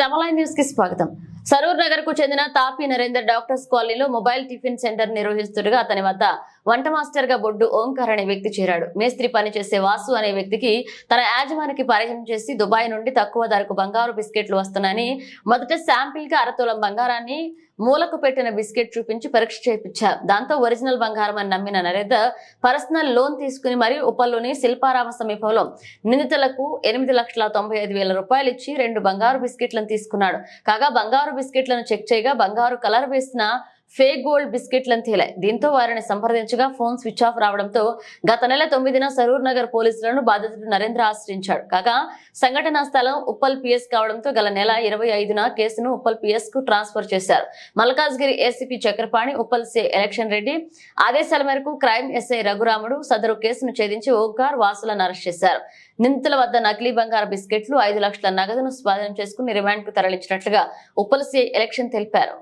రమలాయ్ న్యూస్కి స్వాగతం. సరూర్ నగర్కు చెందిన తాపి నరేందర్ డాక్టర్స్ కాలనీలో మొబైల్ టిఫిన్ సెంటర్ నిర్వహిస్తుండగా అతని వద్ద వంట మాస్టర్గా బొడ్డు ఓంకార్ అనే వ్యక్తి చేరాడు. మేస్త్రి పని చేసే వాసు అనే వ్యక్తికి తన యాజమానికి పరిచయం చేసి దుబాయ్ నుండి తక్కువ ధరకు బంగారు బిస్కెట్లు వస్తున్నాయని మొదట శాంపిల్గా అరతులం బంగారాన్ని మూలకు పెట్టిన బిస్కెట్ చూపించి పరీక్ష చేయించారు. దాంతో ఒరిజినల్ బంగారం అని నమ్మిన నరేందర్ పర్సనల్ లోన్ తీసుకుని మరి ఉపల్లోని శిల్పారామ సమీపంలో నిందితులకు ఎనిమిది లక్షల తొంభై ఐదు వేల రూపాయలు ఇచ్చి రెండు బంగారు బిస్కెట్లను తీసుకున్నాడు. కాగా బంగారు బిస్కెట్లను చెక్ చేయగా బంగారు కలర్ వేసిన ఫేక్ గోల్డ్ బిస్కెట్లను తేలాయి. దీంతో వారిని సంప్రదించగా ఫోన్ స్విచ్ ఆఫ్ రావడంతో గత నెల తొమ్మిదిన సరూర్ నగర్ పోలీసులను బాధితుడు నరేంద్ర ఆశ్రయించాడు. కాగా సంఘటనా స్థలం ఉప్పల్ పిఎస్ కావడంతో గల నెల ఇరవై ఐదున కేసును ఉప్పల్ పిఎస్కు ట్రాన్స్ఫర్ చేశారు. మల్కాజ్గిరి ఏసీపీ చక్రపాణి ఉప్పల్ సే ఎలక్షన్ రెడ్డి ఆదేశాల మేరకు క్రైమ్ ఎస్ఐ రఘురాముడు సదరు కేసును ఛేదించి ఓంకార్ వాసులను అరెస్ట్ చేశారు. నిందితుల వద్ద నకిలీ బంగారు బిస్కెట్లు ఐదు లక్షల నగదును స్వాధీనం చేసుకుని రిమాండ్కు తరలించినట్లుగా ఉప్పల్ సీఐ ఎలక్షన్ తెలిపారు.